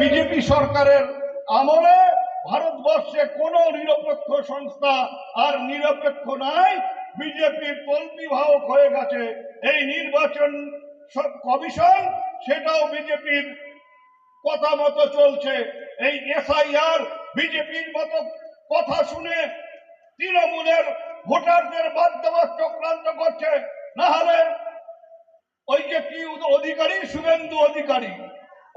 BJP সরকারের আমলে ভারতবর্ষে কোনো নিরপেক্ষ সংস্থা আর নিরপেক্ষ নাই। বিজেপির তল্পিবাহক হয়ে গেছে। এই নির্বাচন কমিশন, সেটাও বিজেপির কথা মতো চলছে। এই এসআইআর বিজেপির মতো কথা শুনে তৃণমূলের ভোটারদের বাদ চক্রান্ত করছে। না হলে ওই যে কি অধিকারী, শুভেন্দু অধিকারী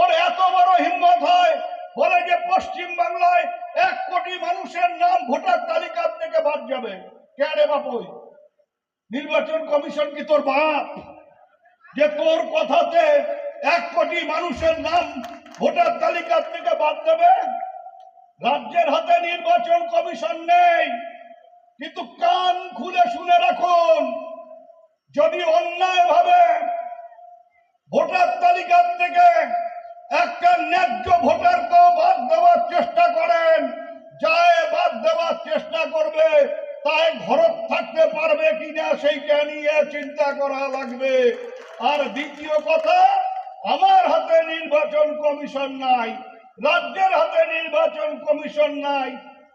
ওর এত বড় হিম্মত হয়, বলে যে পশ্চিম বাংলায় এক কোটি মানুষের নাম ভোটার তালিকার থেকে বাদ যাবে। কে রে বাপুই? নির্বাচন কমিশন কি তোর বাপ? যে তোর কথাতে এক কোটি মানুষের নাম ভোটার তালিকার থেকে বাদ দেবে? রাজ্যের হাতে নির্বাচন কমিশন নেই। কিন্তু কান খুলে শুনে রাখুন, যদি অন্যায় ভাবে ভোটার তালিকার থেকে একটা ন্যায্য ভোটারকে বাদ দেওয়ার চেষ্টা করেন। যায় বাদ দেওয়ার চেষ্টা করবে, তাই ঘরত থাকতে পারবে কিনা সেইটা নিয়ে চিন্তা করা লাগবে। আর দ্বিতীয় কথা, আমার হাতে নির্বাচন কমিশন নাই, রাজ্যের হাতে নির্বাচন কমিশন নাই।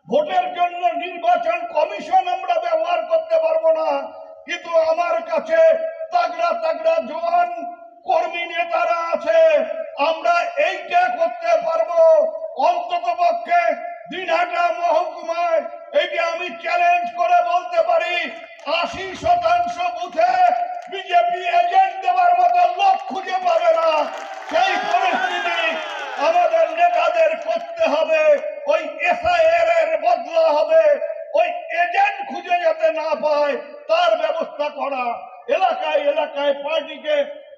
ভোটের জন্য নির্বাচন কমিশন আমরা ব্যবহার করতে পারব না, কিন্তু আমার কাছে তাগড়া তাগড়া জওয়ান কর্মী নেতারা আছে, আমরা এইটা করতে পারব। অন্তত পক্ষে দিনহাটা মহকুমায় এইটা আমি চ্যালেঞ্জ করে বলতে পারি, আশি শতাংশ বুথে বিজেপি এজেন্ট দেওয়ার মতো লোক খুঁজে পাবে না। সেই পরিস্থিতি আমাদের নেতাদের করতে হবে, ওই এসআইআর এর বদলা হবে, ওই এজেন্ট খুঁজে যাতে না পায়, তার ব্যবস্থা করা। এলাকায় এলাকায় পার্টিকে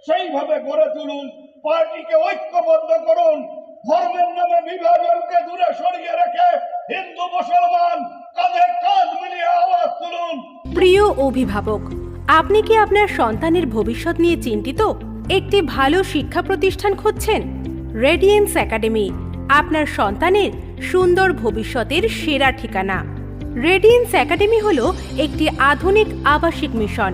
সেইভাবে গড়ে তুলুন, পার্টিকে ঐক্যবদ্ধ করুন, ধর্মের নামে বিভাজনকে দূরে সরিয়ে রেখে হিন্দু মুসলমান কাঁধে কাঁধ মিলিয়ে আওয়াজ তুলুন। প্রিয় অভিভাবক, আপনি কি আপনার সন্তানের ভবিষ্যৎ নিয়ে চিন্তিত? একটি ভালো শিক্ষা প্রতিষ্ঠান খুঁজছেন? রেডিয়েন্স একাডেমি, আপনার সন্তানের সুন্দর ভবিষ্যতের সেরা ঠিকানা। রেডিয়েন্স একাডেমি হল একটি আধুনিক আবাসিক মিশন।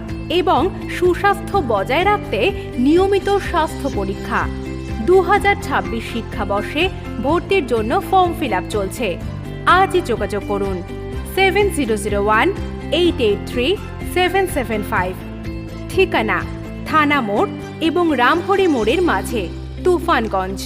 এবং সুস্বাস্থ্য বজায় রাখতে নিয়মিত স্বাস্থ্য পরীক্ষা। দু ছাব্বিশ শিক্ষাবর্ষে ভর্তির জন্য ফর্ম ফিল চলছে। আজই যোগাযোগ করুন। Seven zero zero one, eight eight three, seven seven five. ঠিকানা, থানা মোড় এবং রামহরি মোড়ের মাঝে, তুফানগঞ্জ।